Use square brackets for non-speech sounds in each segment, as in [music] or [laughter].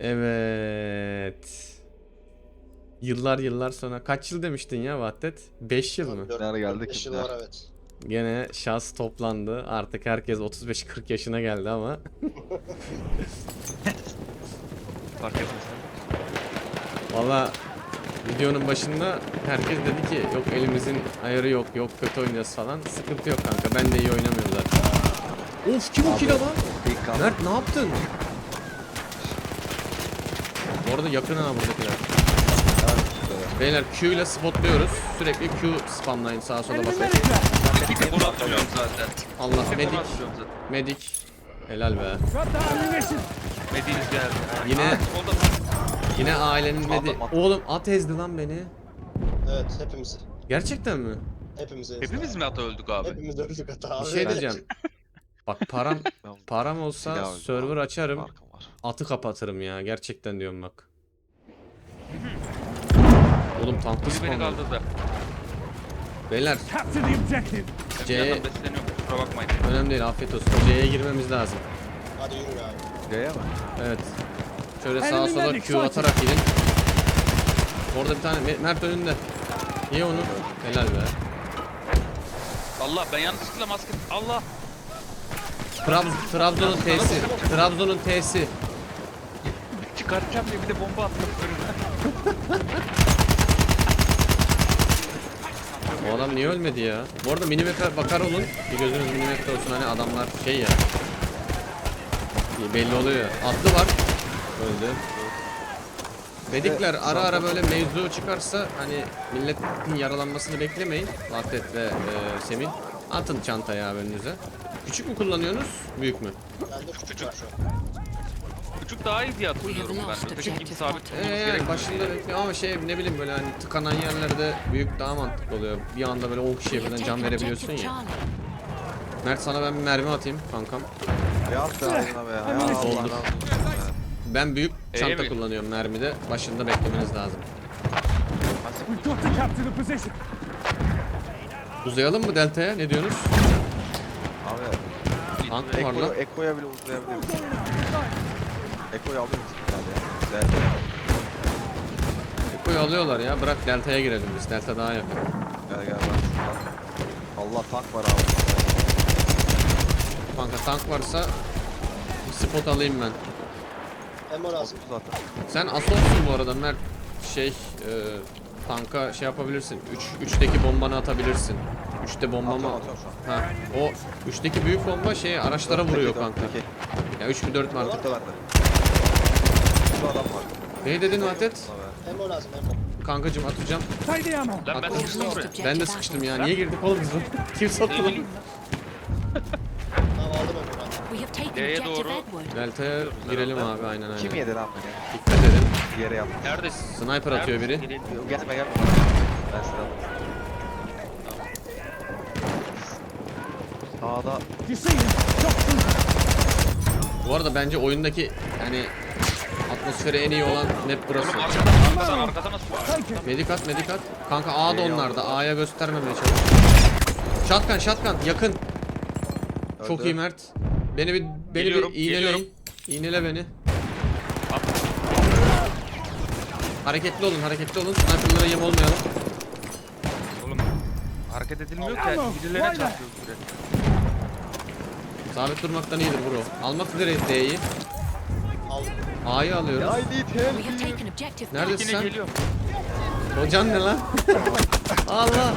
Evet. Yıllar yıllar sonra kaç yıl demiştin ya Vahdet? 5 yıl mı? Dört- Nereye geldik beş ki? yıl var evet. Gene şans toplandı. Artık herkes 35-40 yaşına geldi ama. [laughs] Fark etmez. Valla videonun başında herkes dedi ki yok elimizin ayarı yok, yok kötü oynuyoruz falan. Sıkıntı yok kanka ben de iyi oynamıyorum zaten. Of kim o kill lan? Mert ne yaptın? Bu arada yakın ha buradakiler. Beyler Q ile spotluyoruz. Sürekli Q spamlayın sağa sola bakın. Atıyorum zaten. Allah medik, medik. Helal be. Mediğiniz geldi. Yine- Yine ailenin medi. Oğlum at ezdi lan beni. Evet hepimiz. Gerçekten mi? Hepimiz. Hepimiz mi ata öldük abi? Hepimiz öldük hata abi. Bir şey diyeceğim. Bak param [laughs] param olsa server açarım. Atı kapatırım ya. Gerçekten diyorum bak. Oğlum tanklı Biri beni spawn. kaldırdı. Beyler Capture the objective. Ben C- bir yandan besleniyorum. Kusura bakmayın. önemli değil afiyet olsun. C'ye girmemiz lazım. Hadi yürü abi. G'ye mi? Evet. Şöyle sağa Enemy sola medic Q atarak gidin. Orada bir tane Me- Mert önünde. Ye onu. Helal be. Allah ben yanlışlıkla maske... Allah! Trab- Trabzon'un T'si. Trabzon'un T'si. Çıkartacağım diye bir de bomba attım önüme. O adam niye ölmedi ya? Bu arada minimetre bakar olun. Bir gözünüz minimetre olsun hani adamlar şey ya. Belli oluyor. Atlı var. Öldü. Medikler ara ara böyle mevzu çıkarsa hani milletin yaralanmasını beklemeyin. Vahdet ve e, Semih. Atın çantaya abi önünüze. Küçük mü kullanıyorsunuz? Büyük mü? Bende küçük var şu an. Küçük daha iyi diye hatırlıyorum ben. Öteki gibi sabit tutmamız Ee, yani gerekmiyor. başında bekliyor ama şey ne bileyim böyle hani tıkanan yerlerde büyük daha mantıklı oluyor. Bir anda böyle 10 kişiye birden can verebiliyorsun ya. Mert sana ben bir mermi atayım kankam. Ya at be ağzına be. Ya Hemen [laughs] Allah oldu. razı olsun be. Ben büyük Ee, çanta mi? kullanıyorum mermide. Başında beklemeniz lazım. We've got to capture the position. Uzayalım mı Delta'ya? Ne diyorsunuz? Tank mı var lan? Eko'ya bile uzayabiliriz. Eko'yu ya? Güzel. Eko'yu alıyorlar ya. Bırak Delta'ya girelim biz. Delta daha yakın. Gel gel bak. Allah tank var abi. Kanka tank varsa bir spot alayım ben. Emo lazım. Zaten. Sen assaultsun bu arada Mert. Şey, e, tanka şey yapabilirsin. 3 3'teki bombanı atabilirsin. 3'te bomba mı? Atıyorum atıyorum şu an. Ha, o 3'teki büyük bomba şey araçlara vuruyor Peki, kanka. Peki. Ya 3 mü 4 mü artık? Burada bende. Burada adam var. Ne dedin Vahdet? Emo lazım Emo. Kankacım atacağım. Lan ben sıkıştım Ben de sıkıştım ya. Niye girdik oğlum biz? [laughs] Kim soktu Ne lan? bileyim Tamam aldım Emo ben. We have taken D'ye objective doğru. Edward. Delta'ya girelim abi aynen aynen. Kim yedi lan beni? Dikkat edin. Yere yaptı. ben. Neredesin? Sniper atıyor biri. Gelin. Gelme gelme. Ben alayım. Through. Bu arada bence oyundaki yani atmosferi en iyi olan map burası. Medikat medikat. Kanka A da İyi onlarda. A'ya göstermemeye çalış. Shotgun shotgun yakın. Çok iyi Mert. Beni bir beni Geliyorum, bir iğneleyin. geliyorum. İğnele beni. Hareketli olun, hareketli olun. Sniper'lara yem olmayalım. Oğlum hareket edilmiyor ki. Birilerine vay be. çarpıyor sürekli. Sabit durmaktan iyidir bro. Almak üzereyiz D'yi. A'yı alıyoruz. I need help. Neredesin Yine sen? geliyor. Hocan ne lan? [laughs] Allah.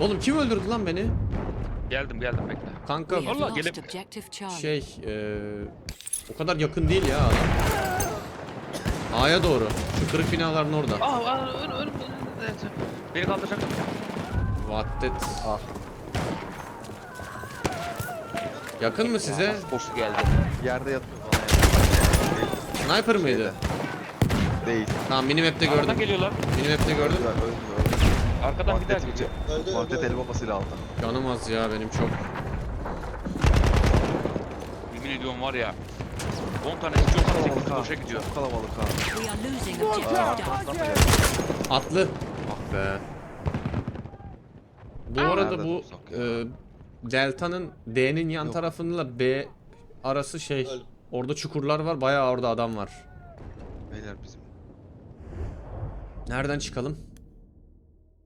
Oğlum kim öldürdü lan beni? Geldim geldim bekle. Kanka lost gelip- şey eee o kadar yakın değil ya adam. A'ya doğru. Şu kırık binaların orada. Aa, aa ön, ön, evet. Beni kaldıracak. Vattet. Ah. Yakın mı size? Boş geldi. Yerde yatıyor bana ya. Sniper mıydı? Değil. Tamam minimap'te Arkadan gördüm. geliyorlar. Minimap'te gördüm. Öldü öldü öldü. Arkadan bir daha geliyor. Öldü el bombasıyla aldı. Canım az ya benim çok. Yemin ediyorum var ya. 10 tane 8 Kalabalık ha. boşa gidiyor. Çok kalabalık ha. Atlı. Ah be. Bu Aa. arada bu e, Delta'nın D'nin yan Yok. tarafıyla B arası şey. Öldüm. Orada çukurlar var. Bayağı orada adam var. Beyler bizim. Nereden çıkalım?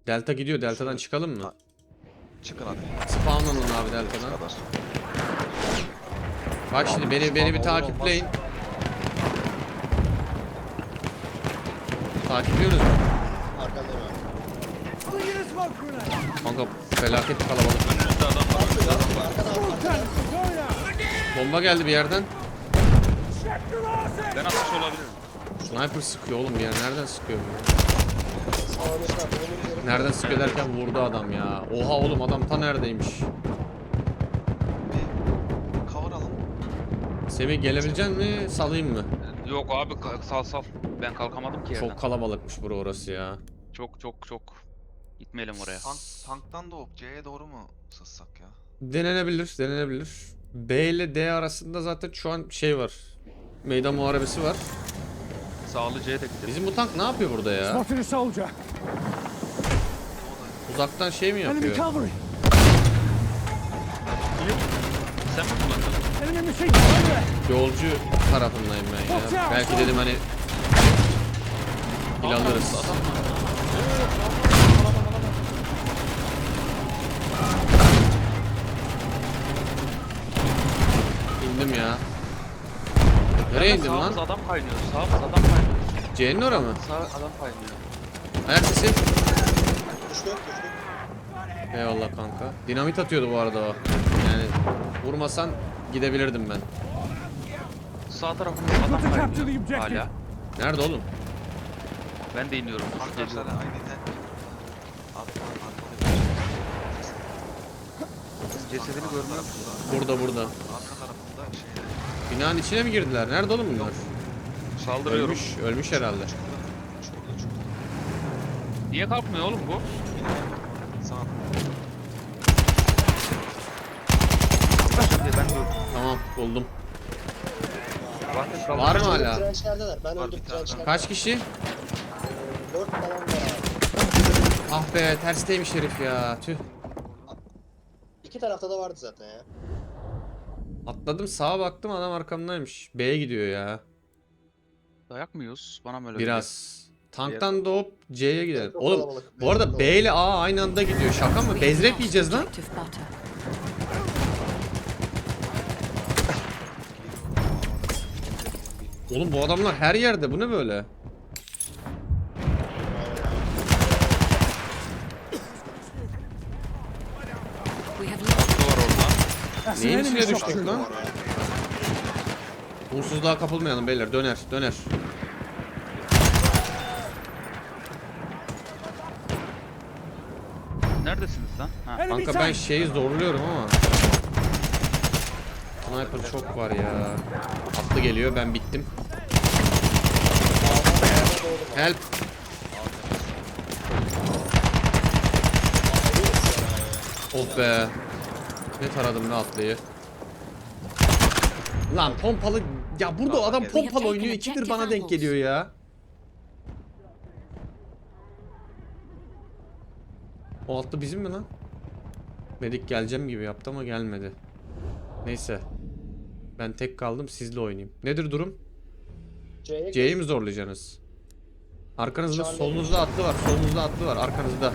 Delta gidiyor. Delta'dan çıkalım mı? Ha. Çıkın hadi. Spawnlanın abi Bu Delta'dan. kadar. Bak şimdi beni beni bir takipleyin. Takipliyoruz mu? Arkandayım abi. Bring in a smoke grenade. Kanka felaket kalabalık. Bomba geldi bir yerden. Ben atmış olabilirim. Sniper sıkıyor oğlum bir yer. Nereden sıkıyor bu? Nereden sıkıyor derken vurdu adam ya. Oha oğlum adam ta neredeymiş? Bir cover alın. Semih gelebilecek mi? Salayım mı? Yok abi kalk- sal sal. Ben kalkamadım ki yerden. Çok kalabalıkmış bura orası ya. Çok çok çok. Gitmeyelim oraya. Tank, tanktan doğup C'ye doğru mu sızsak ya? Denenebilir, denenebilir. B ile D arasında zaten şu an şey var. Meydan muharebesi var. Sağlı C'ye de gidelim. Bizim bu tank ne yapıyor burada ya? Spotted a soldier. Uzaktan şey mi Enemy yapıyor? cavalry. Sen mi kullandın? Enemy machine gun. Over there. Yolcu tarafındayım ben ya. Belki dedim hani il alırız. İndim ya. Nereye indin Sağımız lan? adam kaynıyor. Sağımız adam kaynıyor. C'nin ora mı? Sağ adam kaynıyor. Ayak sesi. Düştü. Düştü. Eyvallah kanka. Dinamit atıyordu bu arada o. Yani vurmasan gidebilirdim ben. Sağ tarafımızda adam kaynıyor. Hala. Nerede oğlum? Ben de iniyorum. Arkadaşlar aynı net. Arkadan arkada. Cesedini görmüyorum. Burada burada. Arka tarafında şeyde. Binanın içine mi girdiler? Nerede oğlum bunlar? Saldırıyorum. Ölmüş, ölmüş herhalde. Niye kalkmıyor oğlum bu? Sağ. Şimdi ben de öldüm. Tamam buldum. Kaldı. Var mı hala? Trençlerdeler. Ben Var öldüm bir tane trençlerde. Kaç kişi? Dört falan var abi. Ah be tersteymiş herif ya. Tüh. İki tarafta da vardı zaten ya. Atladım sağa baktım adam arkamdaymış. B'ye gidiyor ya. Dayak mı yiyoruz? Bana mı öyle Biraz. Tanktan doğup C'ye gidelim. Çok Oğlum kalabalık. bu arada B ile A aynı anda gidiyor. Şaka mı? Lost yiyeceğiz lan. objective butter. Oğlum bu adamlar her yerde. Bu ne böyle? We have lost geliyor? Var orada. Neyin içine düştük lan? Umutsuzluğa kapılmayalım beyler. Döner, döner. Neredesiniz lan? Ha. Kanka ben şeyi zorluyorum ama. Sniper çok var ya. Atlı geliyor ben bittim. Help. Oh be. Ne taradım ne atlıyı. Lan pompalı ya burada o adam pompalı oynuyor ikidir bana denk geliyor ya. O atlı bizim mi lan? Medik geleceğim gibi yaptı ama gelmedi. Neyse. Ben tek kaldım sizle oynayayım. Nedir durum? C'yi mi zorlayacaksınız? Arkanızda solunuzda atlı var. Solunuzda atlı var arkanızda.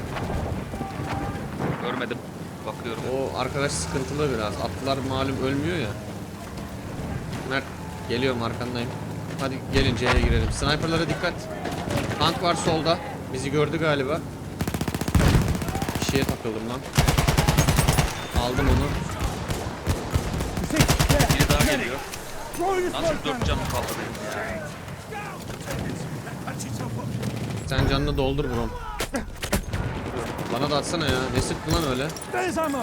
O arkadaş sıkıntılı biraz. Atlılar malum ölmüyor ya. Mert geliyorum arkandayım. Hadi gelin C'ye girelim. Sniperlara dikkat. Tank var solda. Bizi gördü galiba. Bir şeye takıldım lan. Aldım onu. Biri daha geliyor. Nasıl dört canım kaldı benim ya. Sen canını doldur bro. Bana da atsana ya. Ne sıktı lan öyle? Ammo.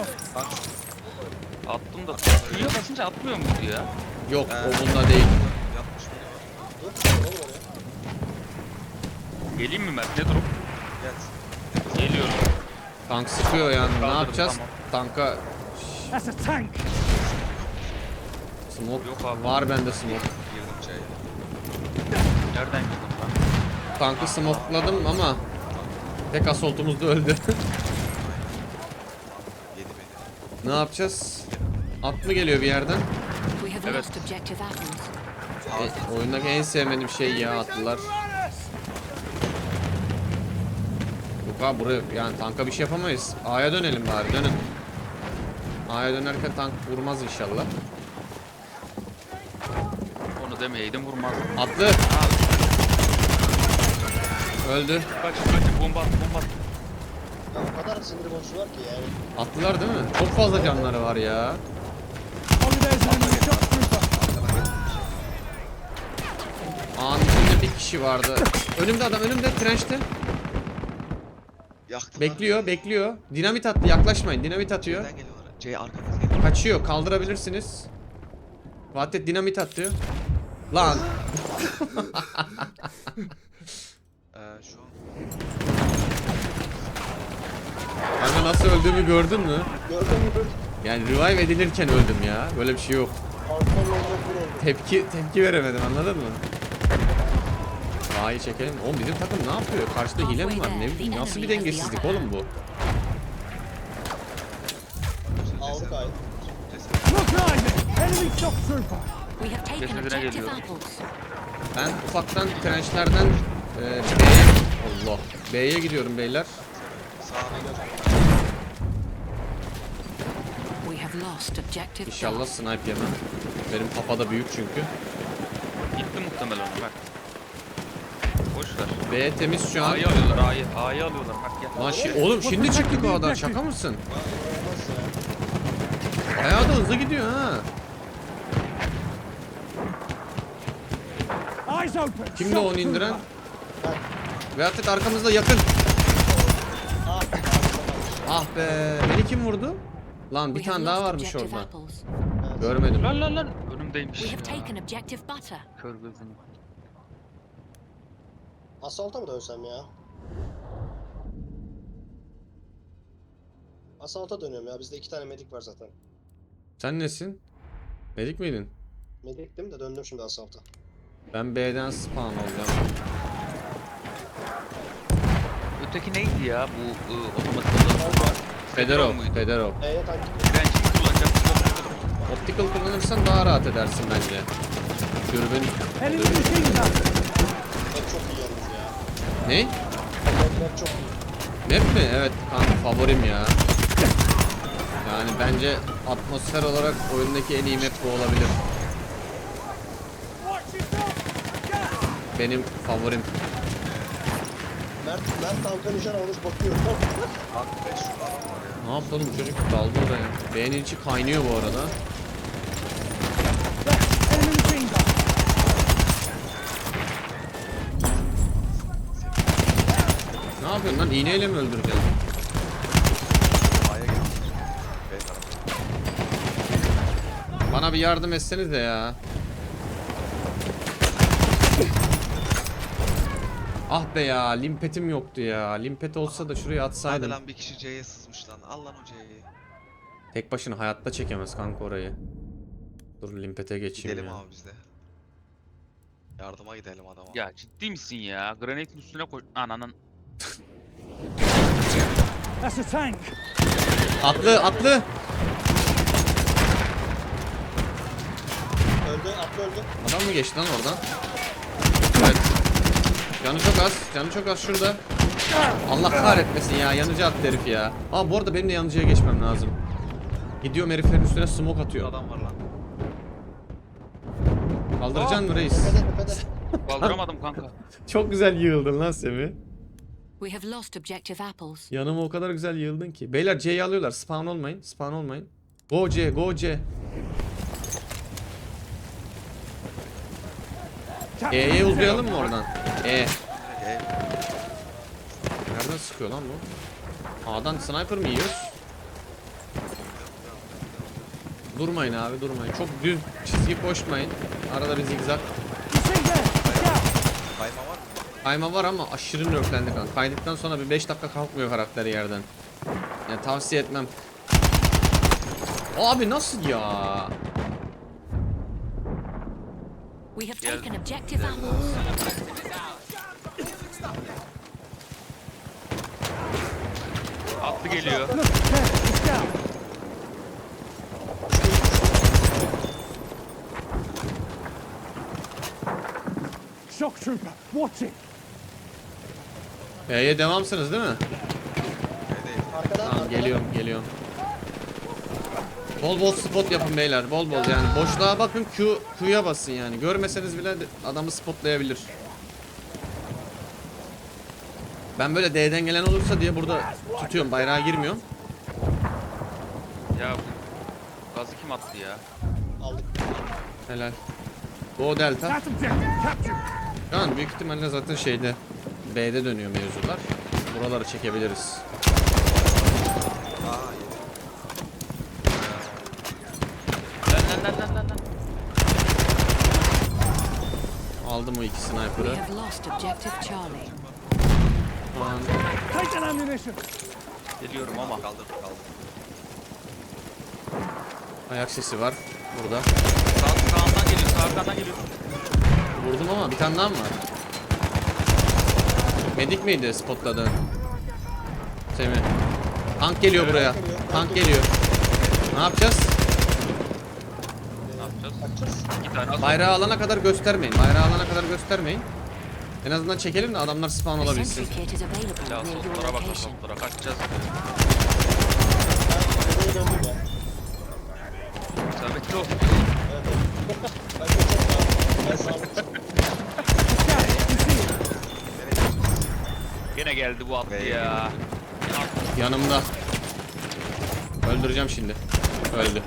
Attım da. Niye basınca atmıyor muydu ya? Yok o bunda değil. Yapmış var. Dur. Ne olur oraya? Geleyim mi Mert? Ne durum? Gel. Geliyorum. Tank sıkıyor yani. Ne Kaldırdım, yapacağız? tamam. Tanka That's a tank. smoke Yok abi. var bende smoke. Girdim C'ye. Nereden girdim ben? Tankı smokeladım ama tek asoltumuz da öldü. Yedi beni. ne yapacağız? At mı geliyor bir yerden? We have Evet. lost objective e, oyundaki en sevmediğim şey ya atlılar. Yok abi buraya yani tanka bir şey yapamayız. A'ya dönelim bari dönün. A'ya dönerken tank vurmaz inşallah. Onu demeyeydim vurmaz. Atlı. Öldü. Kaç kaç bomba at bomba at. Ya o kadar sinir bozucu var ki yani. Atlılar değil mi? Çok fazla canları var ya. A'nın içinde bir kişi vardı. Önümde adam önümde trençte. Yaktılar. Bekliyor bekliyor. Dinamit attı yaklaşmayın dinamit atıyor. C arkanız geliyor. Kaçıyor kaldırabilirsiniz. Vahdet dinamit atıyor. Lan [laughs] Ee, şu an kanka nasıl öldüğümü gördün mü? Gördün mü? Yani revive edilirken öldüm ya. Böyle bir şey yok. Tepki tepki veremedim anladın mı? A'yı çekelim. Oğlum bizim takım ne yapıyor? Karşıda hile mi var? Ne nasıl bir dengesizlik oğlum bu? Enemy. Ben ufaktan trençlerden e, B'ye Allah B'ye gidiyorum beyler. sağına gel. We have lost objective İnşallah snipe yemem. Benim kafa da büyük çünkü. Gitti muhtemelen bak. Boş ver. B temiz şu an. A'yı alıyorlar A'yı. A'yı alıyorlar bak gel. Lan şi- oğlum şimdi çıktık o adam şaka mısın? Bayağı da hızlı gidiyor ha. Eyes open. Kimdi onu indiren? Trooper. Ve artık arkamızda yakın. Ah, be. Beni kim vurdu? Lan bir tane daha varmış orada. Görmedim. Lan lan lan. Önümdeymiş. We have ya. taken objective butter. Kör gözünü. Asalta mı dönsem ya? Asalta dönüyorum ya. Bizde iki tane medik var zaten. Sen nesin? Medik miydin? Mediktim de döndüm şimdi asalta. Ben B'den spawn olacağım. Öteki neydi ya bu ıı, otomatik olan? Federo, muydu? Federo. E'ye tank. Dirençli kullanacağım. Optical kullanırsan daha rahat edersin bence. Dürbün. Gun. Map çok iyi yalnız ya. Ne? Map, map çok iyi. Map mi? Evet kanka favorim ya. Yani bence atmosfer olarak oyundaki en iyi map bu olabilir. Benim favorim. Mert, Mert tanka nişan almış bakıyor. Bak 5 şurada adam var ya. Ne yaptı oğlum çocuk daldı oraya. Beğenin içi kaynıyor bu arada. Ne yapıyorsun lan? İğneyle mi öldüreceksin? A'ya geliyor. B tarafı. Bana bir yardım etseniz de ya. Ah be ya, limpetim yoktu ya. Limpet olsa da şuraya Hadi atsaydım. lan bir kişi C'ye sızmış lan. Al lan o C'yi. Tek başına hayatta çekemez kanka orayı. Dur limpete geçeyim Gidelim ya. abi biz de. Yardıma gidelim adama. Ya ciddi misin ya? Granitin üstüne koy. Ananın. That's a tank. Atlı, atlı. öldü, atlı öldü. Adam mı geçti lan oradan? Evet. Canı çok az, canı çok az şurada. Allah kahretmesin ya, yanıcı attı herif ya. Aa bu arada benim de yanıcıya geçmem lazım. Gidiyorum heriflerin üstüne smoke atıyor. Adam var lan. Kaldıracaksın mı reis? Tepede tepede. [laughs] Kaldıramadım kanka. Çok güzel yığıldın lan Semih. We have lost objective apples. Yanıma o kadar güzel yığıldın ki. Beyler C'yi alıyorlar. Spawn olmayın. Spawn olmayın. Go C, go C. E'ye uzayalım mı oradan? E. E. Nereden sıkıyor lan bu? A'dan sniper mı yiyoruz? Durmayın abi durmayın. Çok düz çizgi koşmayın. Arada bir zigzag. Kayma var ama aşırı nörflendi kanka. Kaydıktan sonra bir 5 dakika kalkmıyor karakteri yerden. Yani tavsiye etmem. Abi nasıl ya? We have taken objective. Atlı geliyor. Shock trooper. Watch it. E'ye devamsınız değil mi? Arkadan Tamam geliyorum geliyorum. Bol bol spot yapın beyler bol bol yani boşluğa bakın Q Q'ya basın yani görmeseniz bile adamı spotlayabilir. Ben böyle D'den gelen olursa diye burada tutuyorum bayrağa girmiyorum. Ya gazı kim attı ya? Aldık. Helal. Go Delta. Şu an büyük ihtimalle zaten şeyde B'de dönüyor mevzular. Buraları çekebiliriz. Aa Lan lan lan lan. Aldım o iki sniper'ı. have lost objective Charlie. Şu an Take an ammunition. Geliyorum ama. Kaldır kaldır. ayak sesi var burada. Sağ, sağından geliyor, sağdan geliyor. Vurdum ama bir tane daha mı var? Medik miydi spotladı? Semih. Tank geliyor buraya. Tank geliyor. Ne yapacağız? Ne yapacağız? Bakacağız. İki tane. Bayrağı alana kadar göstermeyin. Bayrağı alana kadar göstermeyin. En azından çekelim de adamlar spawn olabilsin. Ya sollara bak location. sollara kaçacağız. Sabitli ol. Gene geldi bu attı ya. Yanımda. Öldüreceğim şimdi. Öldü.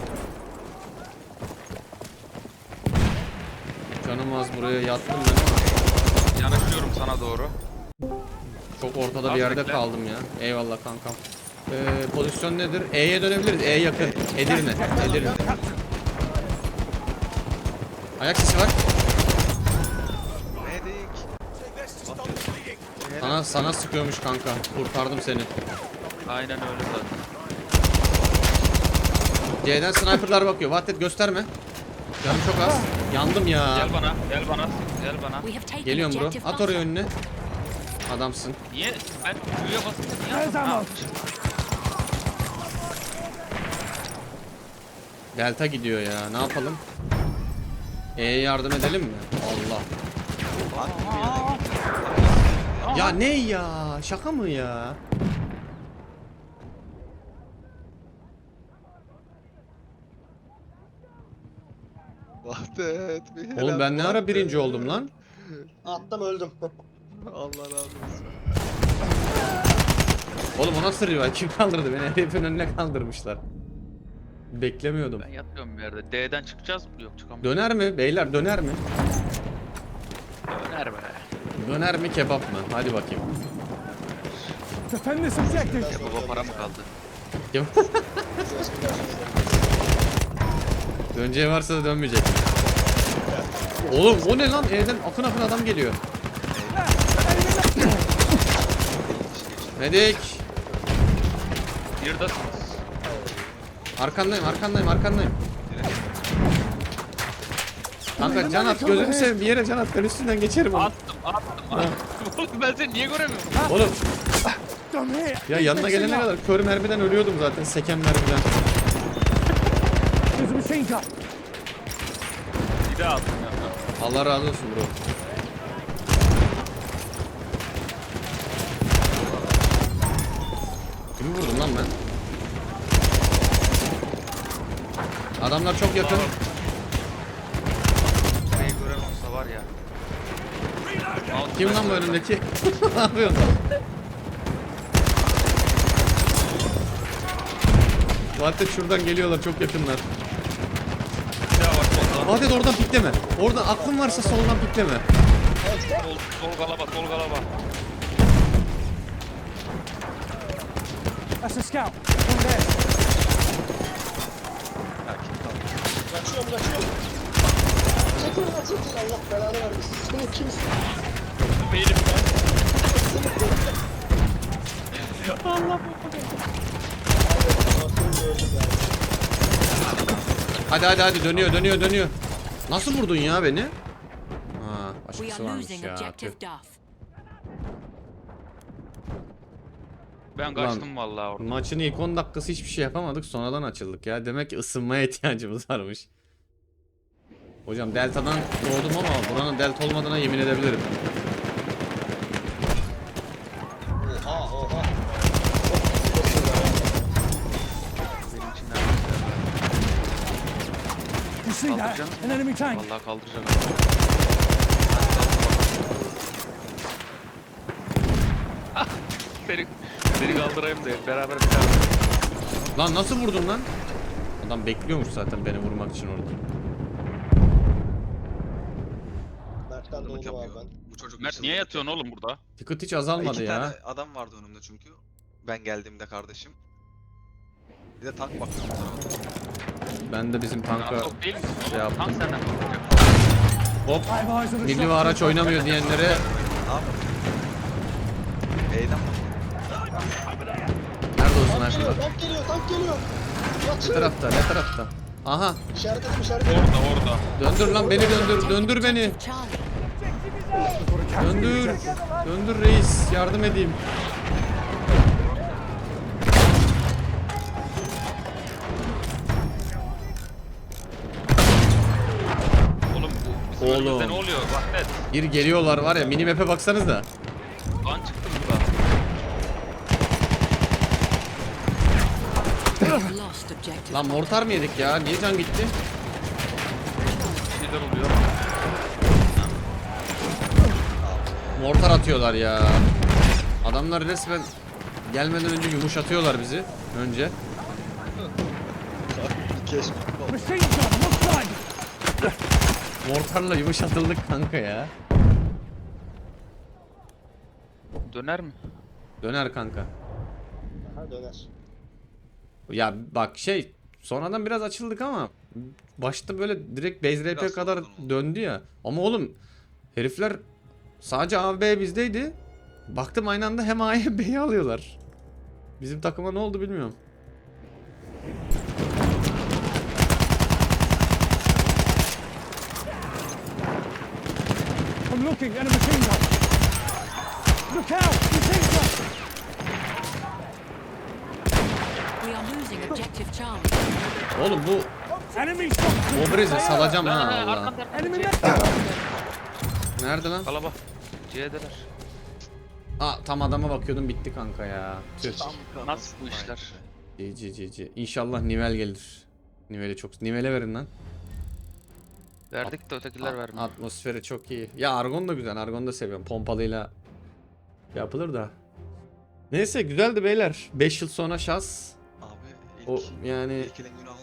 Canım az buraya yattım ben ama Yanaşıyorum sana doğru. çok ortada Az bir yerde bekle. kaldım ya. Eyvallah kankam. Ee, pozisyon nedir? E'ye dönebiliriz. E yakın. Edirne. Edirne. Ayak sesi var. Medik. Sana sana sıkıyormuş kanka. Kurtardım seni. Aynen öyle zaten. C'den sniperlar bakıyor. Vahdet gösterme. Canım çok az. Yandım ya. Gel bana, gel bana, gel bana. Geliyorum bro. At oraya önüne. Adamsın. Niye? Ben Q'ya basınca niye. Ha, Delta gidiyor ya. Ne yapalım? E'ye yardım edelim mi? Allah. Ya ne ya? Şaka mı ya? Vahdet. bir Oğlum ben ne ara birinci oldum lan? Attım öldüm. Allah razı olsun. Oğlum o nasıl rival? Kim kaldırdı beni? Herifin önüne kaldırmışlar. Beklemiyordum. Ben yatıyorum bir yerde. D'den çıkacağız mı? Yok çıkamayız. Döner mi? Beyler döner mi? Döner be. Döner mi kebap mı? Hadi bakayım. Defend this objective. Ya baba para mı kaldı? [laughs] Döneceği varsa da dönmeyecek. Oğlum o ne lan? E'den akın akın adam geliyor. Medik. Yırdasınız. Arkandayım, arkandayım, arkandayım. Kanka can at, gözünü seveyim bir yere can at, ben üstünden geçerim onu. Attım, attım, attım. Oğlum ben seni niye göremiyorum? Oğlum, ya yanına gelene kadar kör mermiden ölüyordum zaten, seken mermiden. Allah razı olsun bro. Kimi vurdum lan ben? Adamlar çok yakın. Burayı gören olsa var ya. Kim lan bu önümdeki? [laughs] ne yapıyorsun? Zaten şuradan geliyorlar çok yakınlar. Vadet oradan pikleme. Oradan aklın varsa soldan pikleme. Sol, sol galaba, sol galaba. That's a scout. One there. Kaçıyorum kaçıyorum. Çekil çekil Allah belanı vermesin. Sen kimsin? Benim Aklım öldüm ya. Hadi hadi hadi dönüyor dönüyor dönüyor. Nasıl vurdun ya beni? Ha başkası varmış ya. tüh. Ben kaçtım vallahi orada. Maçın ilk 10 dakikası hiçbir şey yapamadık sonradan açıldık ya. Demek ki ısınmaya [laughs] ihtiyacımız varmış. Hocam deltadan doğdum ama buranın delta olmadığına yemin edebilirim. Oha oha. Benim için neredeyse. An enemy tank. Vallahi kaldıracak. Ah, seni, seni kaldırayım da beraber bir tane. Lan nasıl vurdun lan? Adam bekliyormuş zaten beni vurmak için orada. Mert'ten abi yapıyor. ben. Bu çocuk Mert niye yatıyorsun oğlum burada? Ticket hiç azalmadı İki ya. tane adam vardı önümde çünkü. Ben geldiğimde kardeşim. Bir de tank bakıyor bu tarafa. Ben de bizim tanka Tank değil şey yaptım. Tank senden korkacak. hop milli ve araç oynamıyor diyenlere Ne yapalım? Bak. nerede olsun Tank geliyor, tank geliyor, tank geliyor. Ne tarafta ne tarafta? Aha İşaret edin, işaret edin. Orada orada. döndür lan beni döndür döndür beni. Charlie. Döndür. Döndür reis yardım edeyim. Oğlum. ne oluyor? Vahdet. Bir geliyorlar var ya mini map'e baksanız da. Lan çıktı burada. We've lost objective. Lan mortar mı yedik ya? Niye can gitti? Bir şeyler oluyor. Mortar atıyorlar ya. Adamlar resmen gelmeden önce yumuşatıyorlar bizi. Önce. Keşke. Machine gun, looks like. Mortarla yumuşatıldık kanka ya. Döner mi? Döner kanka. Ha döner. Ya bak şey sonradan biraz açıldık ama başta böyle direkt base RP Biraz kadar döndü ya. Ama oğlum herifler sadece A B bizdeydi. Baktım aynı anda hem A'yı hem B'yi alıyorlar. Bizim takıma ne oldu bilmiyorum. Looking at a machine gun. Look out! Machine gun! We are losing objective Charlie. Oğlum bu Enemy! Obrezi salacağım ha Allah. Enemy net! Nerede lan? Kalaba. C'deler. Aa tam adama bakıyordum bitti kanka ya. Tüh. Nasıl bu işler? GG GG. İnşallah nivel gelir. Niveli çok. Nivele verin lan. Verdik de ötekiler A- vermiyor. Atmosferi çok iyi. Ya Argon da güzel. Argon da seviyorum. Pompalıyla yapılır da. Neyse güzeldi beyler. 5 yıl sonra şans. Abi ilk, O yani ilk elin abi.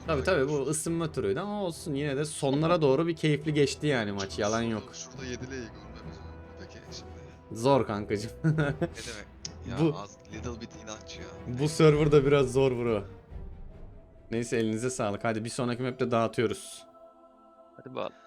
Dur tabi tabi bu ısınma turuydu ama olsun yine de sonlara doğru bir keyifli geçti yani maç. Yalan Şurada- yok. Şurada 7'leyi görmemiz peki şimdi. Zor kankacım. Ne demek? [laughs] Ya Bu- az little bit inanç ya. bu serverda biraz zor bro. Neyse elinize sağlık. Hadi bir sonraki map'te dağıtıyoruz. Hadi bakalım.